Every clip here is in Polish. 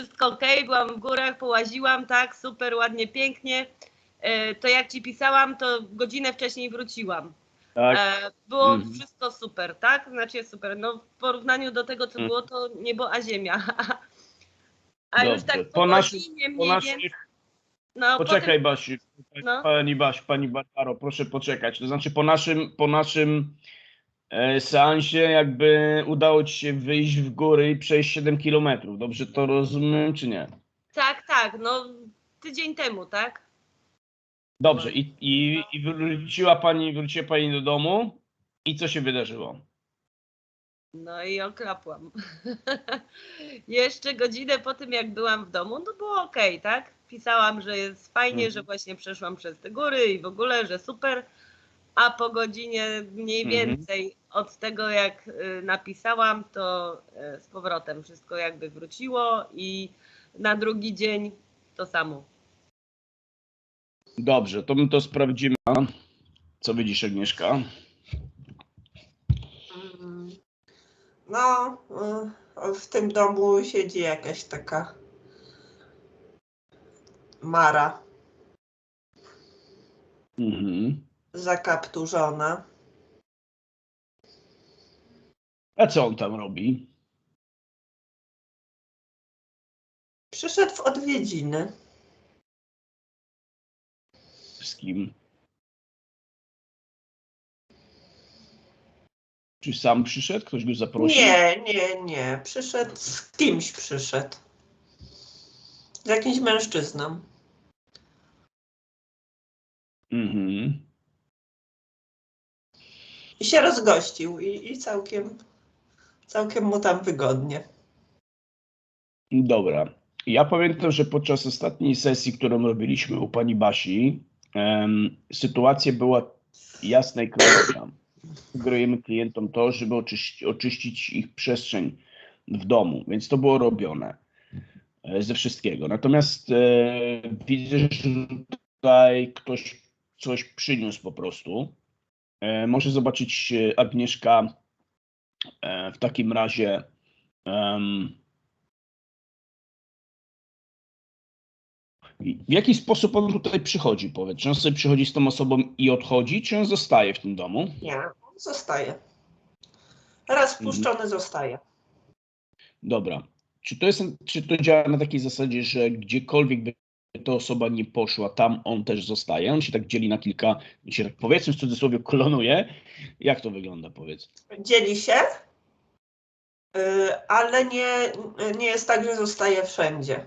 wszystko ok, byłam w górach, połaziłam, tak, super, ładnie, pięknie. E, To jak ci pisałam, to godzinę wcześniej wróciłam. Tak. E, Było Mhm. wszystko super, tak? Znaczy jest super. No w porównaniu do tego, co Mhm. było, to niebo a ziemia. A już Dobrze. tak po, Po godzinie Po mniej naszych. No, Poczekaj, potem, Basiu. No. Pani Basiu, pani Barbaro, proszę poczekać. To znaczy po naszym, po naszym seansie jakby udało ci się wyjść w góry i przejść 7 kilometrów. Dobrze to rozumiem, czy nie? tak, tak, no tydzień temu, tak? Dobrze. I, i, i wróciła pani, wróciła pani do domu i co się wydarzyło? No i oklapłam. Jeszcze godzinę po tym, jak byłam w domu, no było ok, tak? Pisałam, że jest fajnie, Mhm. że właśnie przeszłam przez te góry i w ogóle, że super. A po godzinie mniej Mhm. więcej od tego, jak y, napisałam, to y, z powrotem wszystko jakby wróciło i na drugi dzień to samo. Dobrze, to my to sprawdzimy. Co widzisz, Agnieszka? Mm. No, y, w tym domu siedzi jakaś taka Mara Mhm. Zakapturzona. A co on tam robi? Przyszedł w odwiedziny. Z kim? Czy sam przyszedł? Ktoś go zaprosił? Nie, nie, nie. Przyszedł z kimś przyszedł. Z jakimś mężczyzną. Mhm. I się rozgościł i, i całkiem, całkiem mu tam wygodnie. Dobra. Ja pamiętam, że podczas ostatniej sesji, którą robiliśmy u pani Basi, em, sytuacja była jasna i klarowna. Sugerujemy klientom to, żeby oczyścić, oczyścić ich przestrzeń w domu, więc to było robione e, ze wszystkiego. Natomiast e, widzę, że tutaj ktoś coś przyniósł po prostu. E, może zobaczyć e, Agnieszka e, w takim razie. W jaki sposób on tutaj przychodzi, powiedz? Czy on sobie przychodzi z tą osobą i odchodzi, czy on zostaje w tym domu? Nie, on zostaje. Raz wpuszczony zostaje. Dobra. Czy to, jest, czy to działa na takiej zasadzie, że gdziekolwiek by ta osoba nie poszła, tam on też zostaje? On się tak dzieli na kilka, się tak powiedzmy w cudzysłowie klonuje. Jak to wygląda, powiedz? dzieli się, y, ale nie, nie jest tak, że zostaje wszędzie.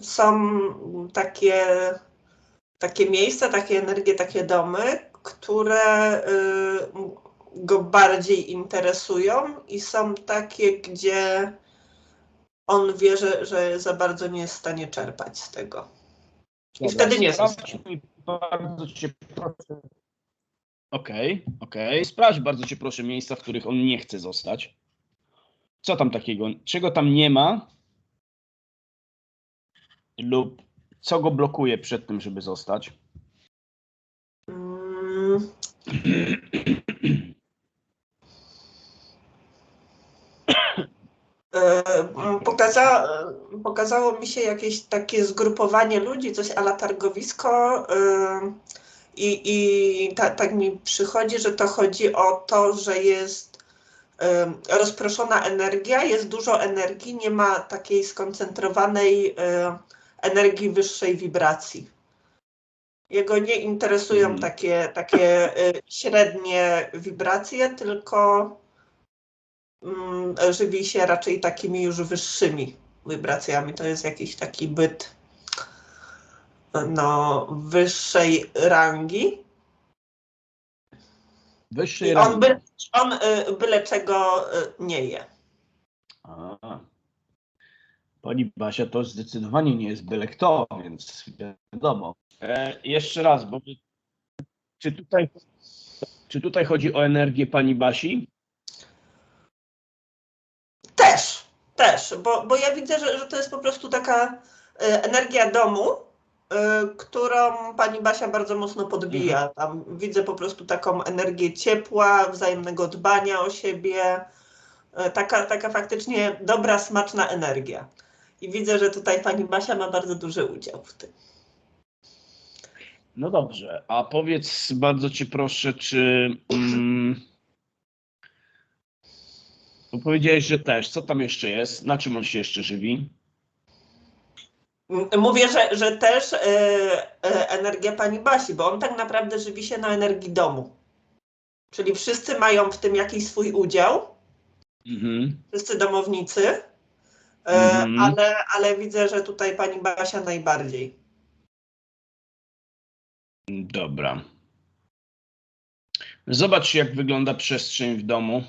Są takie, takie miejsca, takie energie, takie domy, które y, go bardziej interesują i są takie, gdzie on wie, że, że za bardzo nie jest w stanie czerpać z tego. I wtedy nie sprawdź zostaje. mi bardzo cię proszę. Okej, okej. Sprawdź bardzo cię proszę miejsca, w których on nie chce zostać. Co tam takiego? Czego tam nie ma? Lub co go blokuje przed tym, żeby zostać? Mm, Pokaza, pokazało mi się jakieś takie zgrupowanie ludzi, coś ala targowisko e, i, i ta, tak mi przychodzi, że to chodzi o to, że jest e, rozproszona energia, jest dużo energii, nie ma takiej skoncentrowanej e, energii wyższej wibracji. Jego nie interesują Mhm. takie, takie e, średnie wibracje, tylko żywi się raczej takimi już wyższymi wibracjami. To jest jakiś taki byt no, wyższej rangi. Wyższej I on, rangi. by, on y, byle czego y, nie je. A. Pani Basia to zdecydowanie nie jest byle kto, więc wiadomo. E, jeszcze raz, bo czy tutaj, czy tutaj chodzi o energię pani Basi? Też, bo, bo ja widzę, że, że to jest po prostu taka y, energia domu, y, którą pani Basia bardzo mocno podbija. Tam widzę po prostu taką energię ciepła, wzajemnego dbania o siebie, E, Taka, taka faktycznie dobra, smaczna energia. I widzę, że tutaj pani Basia ma bardzo duży udział w tym. No dobrze, a powiedz bardzo cię proszę, czy. Mm, bo powiedziałeś, że też. Co tam jeszcze jest? Na czym on się jeszcze żywi? Mówię, że, że też e, e, energia pani Basi, bo on tak naprawdę żywi się na energii domu. Czyli wszyscy mają w tym jakiś swój udział, Mhm. wszyscy domownicy, e, Mhm. ale, ale widzę, że tutaj pani Basia najbardziej. Dobra. Zobacz, jak wygląda przestrzeń w domu.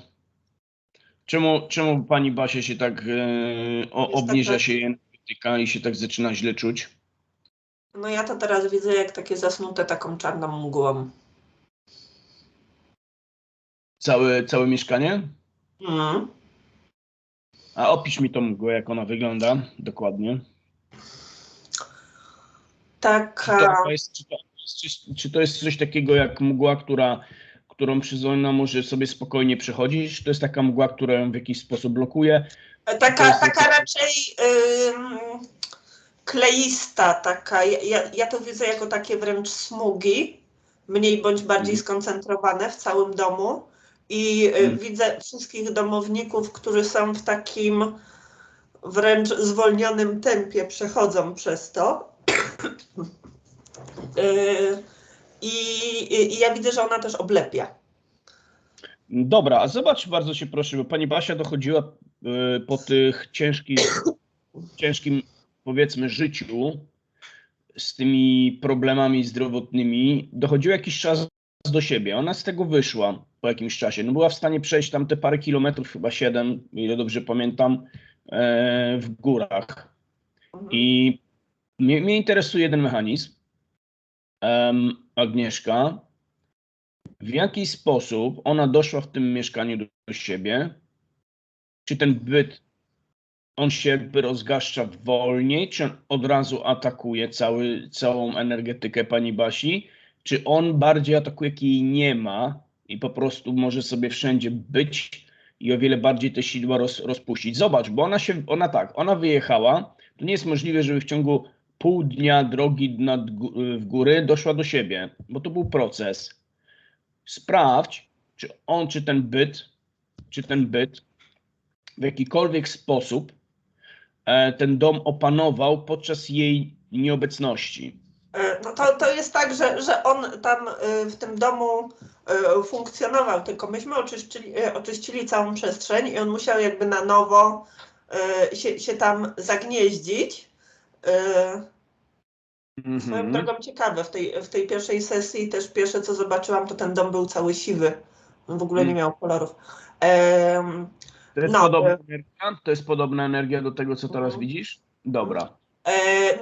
Czemu, czemu pani Basia się tak e, o, Jest obniża taka- się jej energetyka i się tak zaczyna źle czuć? No ja to teraz widzę jak takie zasnute taką czarną mgłą. Całe, całe mieszkanie? Mm. A opisz mi tą mgłę, jak ona wygląda dokładnie. Czy Taka. to, jest, czy, to, czy, czy to jest coś takiego jak mgła, która, którą przyzwolona może sobie spokojnie przechodzić? Czy to jest taka mgła, która ją w jakiś sposób blokuje? Taka, jest- taka raczej ym, kleista, taka. Ja, ja- to widzę jako takie wręcz smugi, mniej bądź bardziej Mhm. skoncentrowane w całym domu. I Mhm. widzę wszystkich domowników, którzy są w takim wręcz zwolnionym tempie, przechodzą przez to. Y, I, i, I ja widzę, że ona też oblepia. Dobra, a zobacz bardzo się proszę, bo pani Basia dochodziła y, po tych ciężkich, ciężkim powiedzmy życiu z tymi problemami zdrowotnymi, dochodziła jakiś czas do siebie. Ona z tego wyszła po jakimś czasie. No była w stanie przejść tam te parę kilometrów, chyba siedem, ile dobrze pamiętam, e, w górach. I mnie, mnie interesuje jeden mechanizm. Em, Agnieszka, w jaki sposób ona doszła w tym mieszkaniu do, do siebie? Czy ten byt, on się jakby rozgaszcza wolniej, czy on od razu atakuje cały, całą energetykę pani Basi? Czy on bardziej atakuje, jak jej nie ma i po prostu może sobie wszędzie być i o wiele bardziej te sidła roz, rozpuścić? Zobacz, bo ona się, ona tak, ona wyjechała, to nie jest możliwe, żeby w ciągu pół dnia drogi nad, w góry doszła do siebie, bo to był proces. Sprawdź, czy on, czy ten byt, czy ten byt w jakikolwiek sposób e, ten dom opanował podczas jej nieobecności. E, No to, to jest tak, że, że on tam y, w tym domu y, funkcjonował, tylko myśmy oczyścili, oczyścili całą przestrzeń i on musiał jakby na nowo się, się tam zagnieździć. Swoją Mhm. drogą ciekawe, w tej, w tej pierwszej sesji też pierwsze co zobaczyłam, to ten dom był cały siwy. On w ogóle nie Mm. miał kolorów. Em, To jest No, podobna e- energia? To jest podobna energia do tego, co teraz Mhm. widzisz? Dobra. E,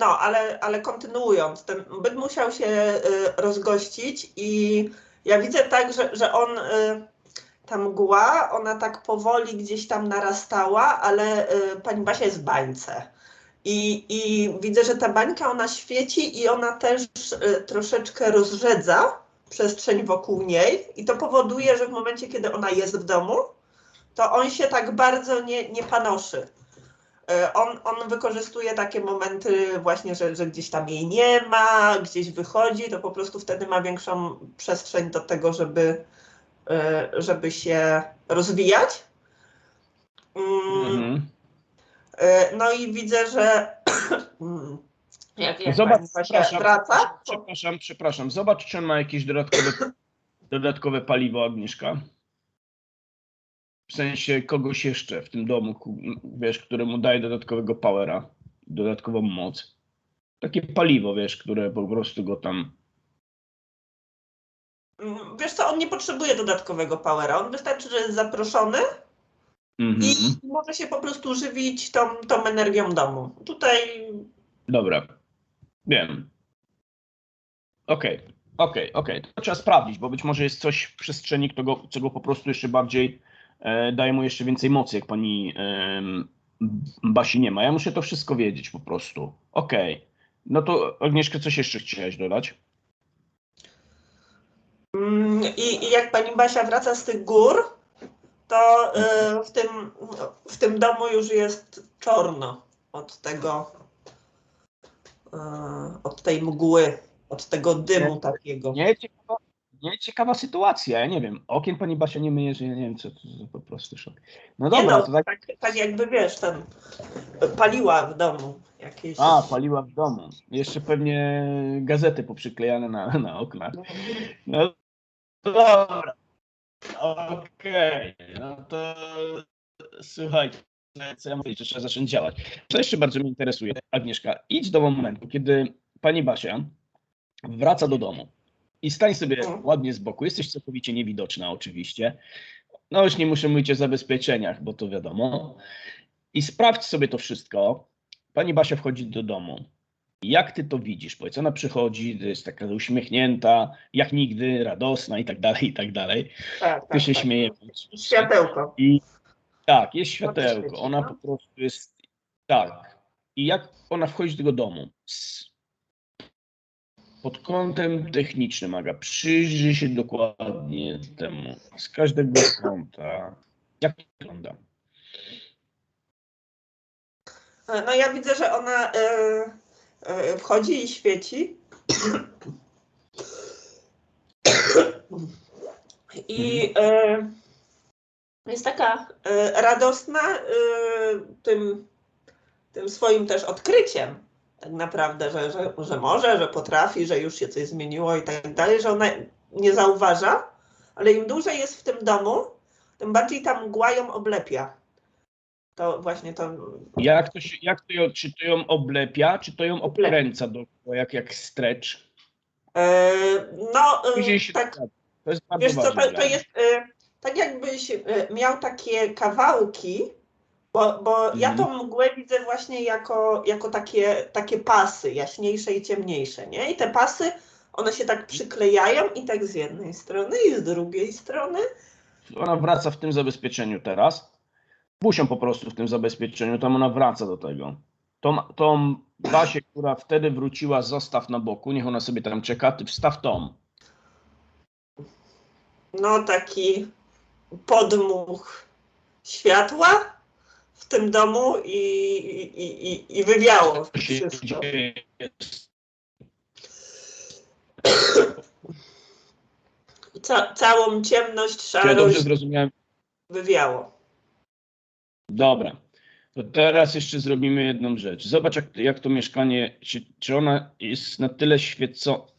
No, ale, ale kontynuując, ten byt musiał się e, rozgościć i ja widzę tak, że, że on, e, ta mgła, ona tak powoli gdzieś tam narastała, ale e, pani Basia jest w bańce. I, I widzę, że ta bańka, ona świeci i ona też e, troszeczkę rozrzedza przestrzeń wokół niej i to powoduje, że w momencie, kiedy ona jest w domu, to on się tak bardzo nie, nie panoszy. E, On, on wykorzystuje takie momenty właśnie, że, że gdzieś tam jej nie ma, gdzieś wychodzi, to po prostu wtedy ma większą przestrzeń do tego, żeby, e, żeby się rozwijać. Mm, Mhm. No i widzę, że jak, jak Zobacz, przepraszam, wraca, to, Przepraszam, przepraszam. Zobacz, czy on ma jakieś dodatkowe, dodatkowe paliwo, Agnieszka. W sensie kogoś jeszcze w tym domu, wiesz, któremu daje dodatkowego powera, dodatkową moc. Takie paliwo, wiesz, które po prostu go tam. mm, wiesz co, on nie potrzebuje dodatkowego powera, on wystarczy, że jest zaproszony Mhm. i może się po prostu żywić tą, tą energią domu. Tutaj Dobra. Wiem. Okej, okej, okej. To trzeba sprawdzić, bo być może jest coś w przestrzeni, kto go, co go po prostu jeszcze bardziej e, daje mu jeszcze więcej mocy, jak pani em, Basi nie ma. Ja muszę to wszystko wiedzieć po prostu. Okej. No to Agnieszka, coś jeszcze chciałaś dodać? Mm, I, I jak pani Basia wraca z tych gór, to y, w, tym, w tym domu już jest czorno od tego, y, od tej mgły, od tego dymu takiego. Nie, ciekawa, nie, ciekawa sytuacja, ja nie wiem. Okien pani Basia nie myje, że ja nie wiem, co to za po prostu szok. No Nie dobra, no, to tak. tak, tak jakby wiesz, ten paliła w domu jakieś. A, paliła w domu. Jeszcze pewnie gazety poprzyklejane na, na oknach. No dobra. Okej, no to słuchajcie, co ja mówię, że trzeba zacząć działać. Co jeszcze bardzo mnie interesuje, Agnieszka, idź do momentu, kiedy pani Basia wraca do domu i stań sobie Mhm. ładnie z boku. Jesteś całkowicie niewidoczna oczywiście. No już nie muszę mówić o zabezpieczeniach, bo to wiadomo. I sprawdź sobie to wszystko. Pani Basia wchodzi do domu. Jak ty to widzisz? Powiedz, ona przychodzi, jest taka uśmiechnięta, jak nigdy, radosna i tak dalej, i tak dalej. tak, Ty tak, się tak. śmieje. Światełko. I tak, jest świeci, światełko. Ona no. po prostu jest. Tak. I jak ona wchodzi do tego domu? Pod kątem technicznym, Aga, przyjrzyj się dokładnie temu. Z każdego kąta. Jak to wygląda? No ja widzę, że ona y, y, wchodzi i świeci. I y, jest taka y, radosna tym, tym swoim też odkryciem, tak naprawdę, że, że, że może, że potrafi, że już się coś zmieniło i tak dalej, że ona nie zauważa, ale im dłużej jest w tym domu, tym bardziej ta mgła ją oblepia. To właśnie to Jak to, się, jak to ją, czy to ją oblepia, czy to ją obkręca dookoła, jak, jak stretch? E, No, e, Później się tak, To jest bardzo wiesz co, to, to jest e, tak jakbyś miał takie kawałki, bo, bo ja Mhm. tą mgłę widzę właśnie jako, jako takie, takie pasy, jaśniejsze i ciemniejsze, nie? I te pasy, one się tak przyklejają i tak z jednej strony i z drugiej strony. Ona wraca w tym zabezpieczeniu teraz. Pusią po prostu w tym zabezpieczeniu, tam ona wraca do tego. Tą, tą Basię, która wtedy wróciła, zostaw na boku, niech ona sobie tam czeka, ty wstaw tą. No, taki podmuch światła w tym domu i, i, i, i wywiało wszystko. Ca całą ciemność, Czy ja dobrze szarość zrozumiałem? wywiało. Dobra. To teraz jeszcze zrobimy jedną rzecz. Zobacz, jak, jak to mieszkanie, czy, czy ona jest na tyle świecąca.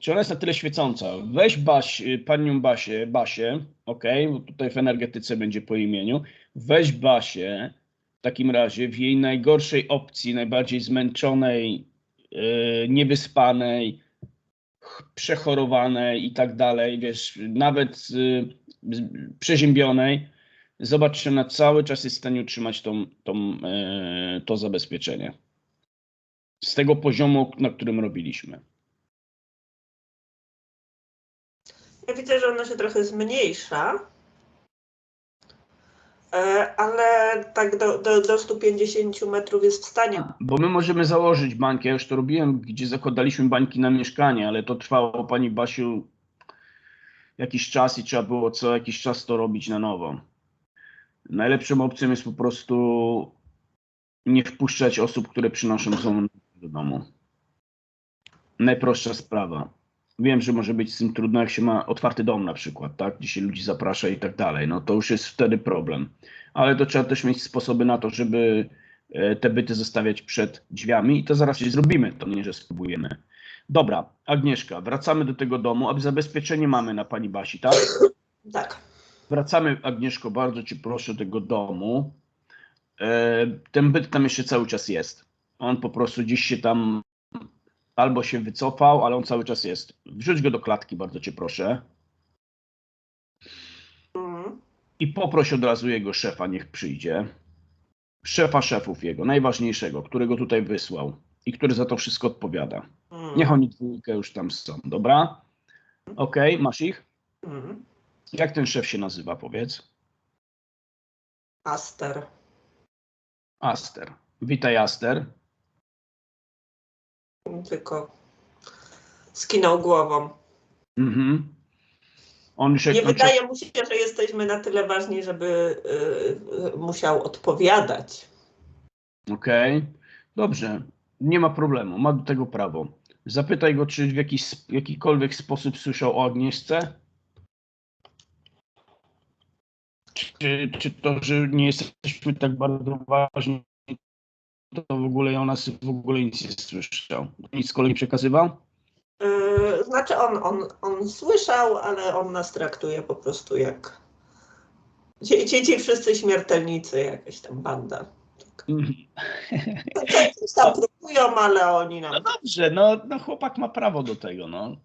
Czy ona jest na tyle świecąca? Weź Baś, panią Basię, Basię, ok, bo tutaj w energetyce będzie po imieniu. Weź Basię w takim razie w jej najgorszej opcji, najbardziej zmęczonej, yy, niewyspanej, ch- przechorowanej i tak dalej, wiesz, nawet yy, przeziębionej. Zobacz, czy ona cały czas jest w stanie utrzymać tą, tą, e, to zabezpieczenie. Z tego poziomu, na którym robiliśmy. Ja widzę, że ona się trochę zmniejsza, e, ale tak do, do, do 150 metrów jest w stanie. Bo my możemy założyć bańkę, ja już to robiłem, gdzie zakładaliśmy bańki na mieszkanie, ale to trwało, pani Basiu, jakiś czas i trzeba było co jakiś czas to robić na nowo. Najlepszą opcją jest po prostu nie wpuszczać osób, które przynoszą złą do domu. Najprostsza sprawa. Wiem, że może być z tym trudno, jak się ma otwarty dom na przykład, tak? Gdzie się ludzi zaprasza i tak dalej. No to już jest wtedy problem. Ale to trzeba też mieć sposoby na to, żeby e, te byty zostawiać przed drzwiami i to zaraz się zrobimy, to nie, że spróbujemy. Dobra, Agnieszka, wracamy do tego domu, aby zabezpieczenie mamy na pani Basi, tak? Tak. Wracamy, Agnieszko, bardzo cię proszę do tego domu. E, ten byt tam jeszcze cały czas jest. On po prostu gdzieś się tam albo się wycofał, ale on cały czas jest. Wrzuć go do klatki, bardzo cię proszę. I poproś od razu jego szefa, niech przyjdzie. Szefa szefów jego, najważniejszego, którego tutaj wysłał i który za to wszystko odpowiada. Mhm. Niech oni dwójkę już tam są, dobra? Okej, masz ich? Mhm. Jak ten szef się nazywa, powiedz? Aster. Aster. Witaj, Aster. Tylko skinął głową. Mhm. On jak Nie wróci- wydaje mu się, że jesteśmy na tyle ważni, żeby y, y, musiał odpowiadać. Okej, dobrze, nie ma problemu, ma do tego prawo. Zapytaj go, czy w jakiś, jakikolwiek sposób słyszał o Agnieszce? Czy, czy to, że nie jesteśmy tak bardzo ważni, to w ogóle o nas w ogóle nic nie słyszał? Nic z kolei przekazywał? Y, Znaczy on, on, on słyszał, ale on nas traktuje po prostu jak ci, ci, ci wszyscy śmiertelnicy, jakaś tam banda. Mhm. Coś tam próbują, ale oni No nam... dobrze, no, no chłopak ma prawo do tego, no.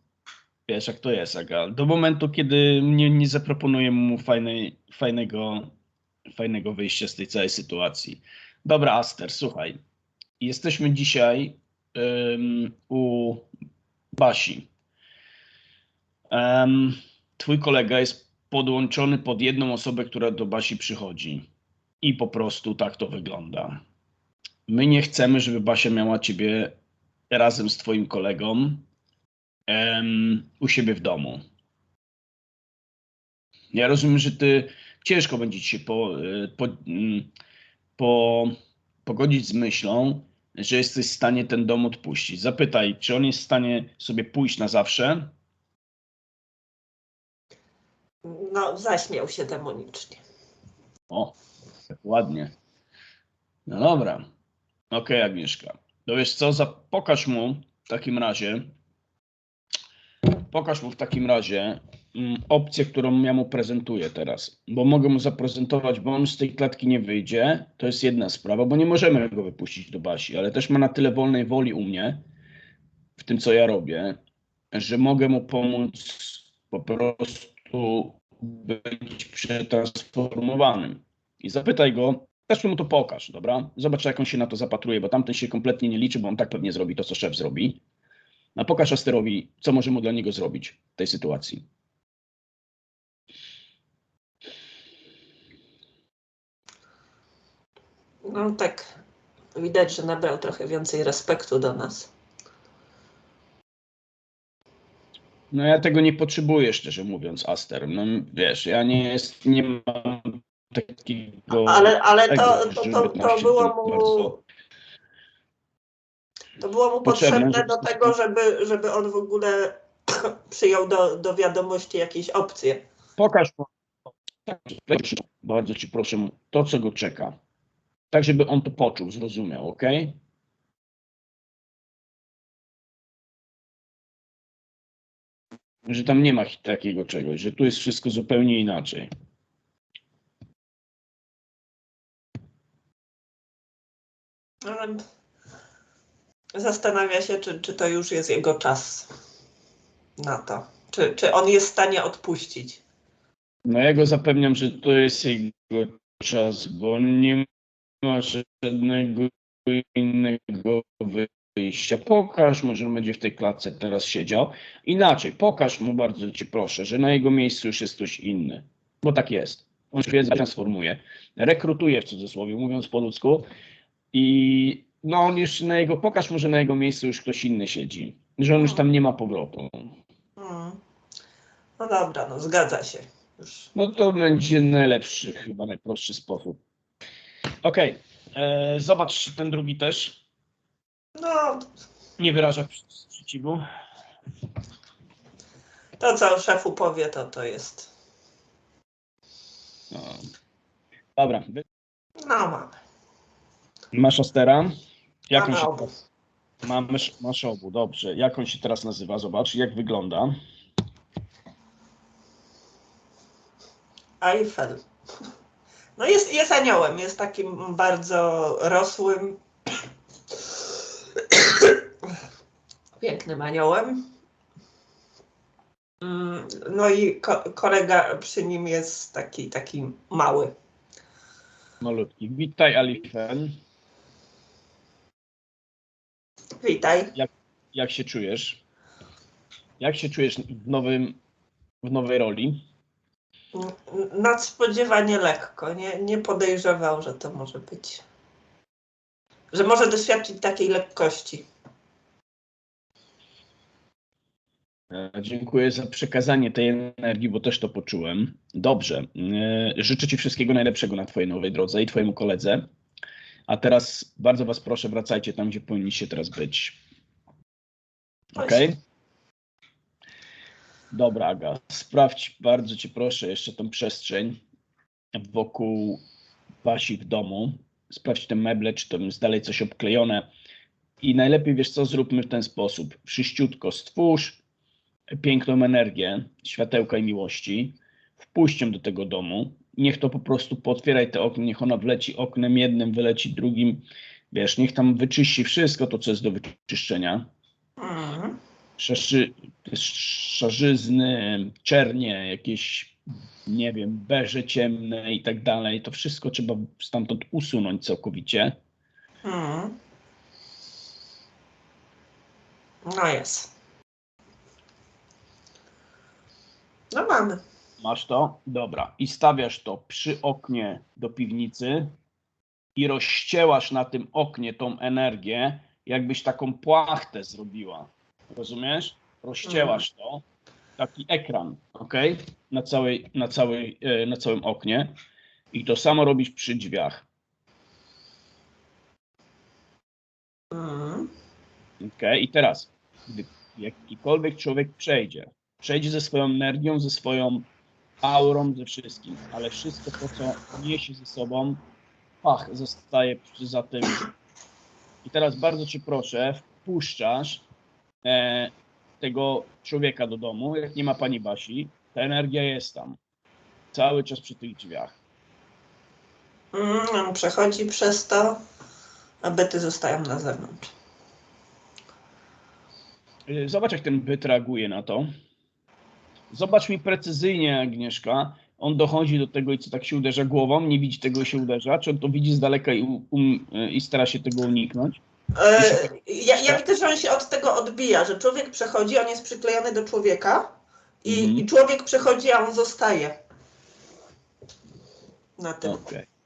Wiesz, jak to jest, Aga. Do momentu, kiedy nie, nie zaproponuję mu fajnej, fajnego, fajnego wyjścia z tej całej sytuacji. Dobra, Aster, słuchaj. Jesteśmy dzisiaj ym, u Basi. Em, twój kolega jest podłączony pod jedną osobę, która do Basi przychodzi. I po prostu tak to wygląda. My nie chcemy, żeby Basia miała ciebie razem z twoim kolegą em, u siebie w domu. Ja rozumiem, że ty ciężko będzie ci się po, y, po, mm, po, pogodzić z myślą, że jesteś w stanie ten dom odpuścić. Zapytaj, czy on jest w stanie sobie pójść na zawsze? No, zaśmiał się demonicznie. O, tak ładnie. No dobra. Okej, Agnieszka. To wiesz co, pokaż mu w takim razie, pokaż mu w takim razie mm, opcję, którą ja mu prezentuję teraz. Bo mogę mu zaprezentować, bo on z tej klatki nie wyjdzie. To jest jedna sprawa, bo nie możemy go wypuścić do Basi, ale też ma na tyle wolnej woli u mnie, w tym co ja robię, że mogę mu pomóc po prostu być przetransformowanym. I zapytaj go, też mu to pokaż, dobra? Zobacz, jak on się na to zapatruje, bo tamten się kompletnie nie liczy, bo on tak pewnie zrobi to, co szef zrobi. A pokaż Asterowi, co możemy dla niego zrobić w tej sytuacji. No tak, widać, że nabrał trochę więcej respektu do nas. No ja tego nie potrzebuję, szczerze mówiąc, Aster. No wiesz, ja nie jest, nie mam takiego... Ale, ale to, to, to, to było bardzo- mu... To było mu Potrzebne, potrzebne do tego, żeby, żeby on w ogóle przyjął do, do wiadomości jakieś opcje. Pokaż mu, bardzo ci proszę, to, co go czeka. Tak, żeby on to poczuł, zrozumiał, ok? Że tam nie ma takiego czegoś, że tu jest wszystko zupełnie inaczej. Zastanawia się, czy, czy to już jest jego czas na to. Czy, czy on jest w stanie odpuścić. No ja go zapewniam, że to jest jego czas, bo on nie ma żadnego innego wyjścia. Pokaż mu, że on będzie w tej klatce teraz siedział. Inaczej, pokaż mu bardzo ci proszę, że na jego miejscu już jest ktoś inny. Bo tak jest. On się transformuje. Rekrutuje w cudzysłowie, mówiąc po ludzku. I no on już na jego, pokaż mu, że na jego miejscu już ktoś inny siedzi. Że on już tam nie ma powrotu. Hmm. No dobra, no zgadza się. Już. No to będzie najlepszy, chyba najprostszy sposób. Okej, e, zobacz ten drugi też. No, Nie wyraża sprzeciwu. to co szefu powie, to to jest. No. Dobra, No mamy. masz Astera. Jak on się, masz obu, dobrze. Jak on się teraz nazywa? Zobacz, jak wygląda. Eiffel. No jest, jest aniołem, jest takim bardzo rosłym, pięknym aniołem. Mm, No i ko- kolega przy nim jest taki, taki mały. Malutki. Witaj, Alifen. Witaj. Jak się czujesz? Jak się czujesz w, nowym, w nowej roli? Nadspodziewanie lekko. Nie, nie podejrzewał, że to może być. Że może doświadczyć takiej lekkości. E, Dziękuję za przekazanie tej energii, bo też to poczułem. Dobrze. E, Życzę Ci wszystkiego najlepszego na Twojej nowej drodze i Twojemu koledze. A teraz bardzo Was proszę, wracajcie tam, gdzie powinniście teraz być. Ok? Dobra, Aga. Sprawdź, bardzo Cię proszę, jeszcze tą przestrzeń wokół Basi w domu. Sprawdź te meble, czy tam jest dalej coś obklejone. I najlepiej, wiesz co, zróbmy w ten sposób. Wszyściutko stwórz piękną energię światełka i miłości, wpuść ją do tego domu, niech to po prostu potwieraj te okna, niech ona wleci oknem jednym, wyleci drugim, wiesz, niech tam wyczyści wszystko to, co jest do wyczyszczenia. Mhm. Szarzyzny, czernie, jakieś, nie wiem, beże ciemne i tak dalej, to wszystko trzeba stamtąd usunąć całkowicie. Mhm. No jest. No mamy. Masz to? Dobra. I stawiasz to przy oknie do piwnicy i rozściełasz na tym oknie tą energię, jakbyś taką płachtę zrobiła. Rozumiesz? Rozściełasz to. Taki ekran, ok? Na, całej, na, całej, e, na całym oknie. I to samo robisz przy drzwiach. Mhm. Ok? I teraz, gdy jakikolwiek człowiek przejdzie, przejdzie ze swoją energią, ze swoją aurą, ze wszystkim, ale wszystko to, co niesie ze sobą, pach, zostaje przy- za tym. I teraz bardzo Cię proszę, wpuszczasz e, tego człowieka do domu, jak nie ma Pani Basi, ta energia jest tam, cały czas przy tych drzwiach. On przechodzi przez to, a byty zostają na zewnątrz. E, Zobacz, jak ten byt reaguje na to. Zobacz mi precyzyjnie, Agnieszka. On dochodzi do tego i co tak się uderza głową, nie widzi tego i się uderza, czy on to widzi z daleka i, um, i stara się tego uniknąć? E, ja, ja widzę, że on się od tego odbija, że człowiek przechodzi, on jest przyklejony do człowieka i, Mhm. i człowiek przechodzi, a on zostaje na tym. Okej.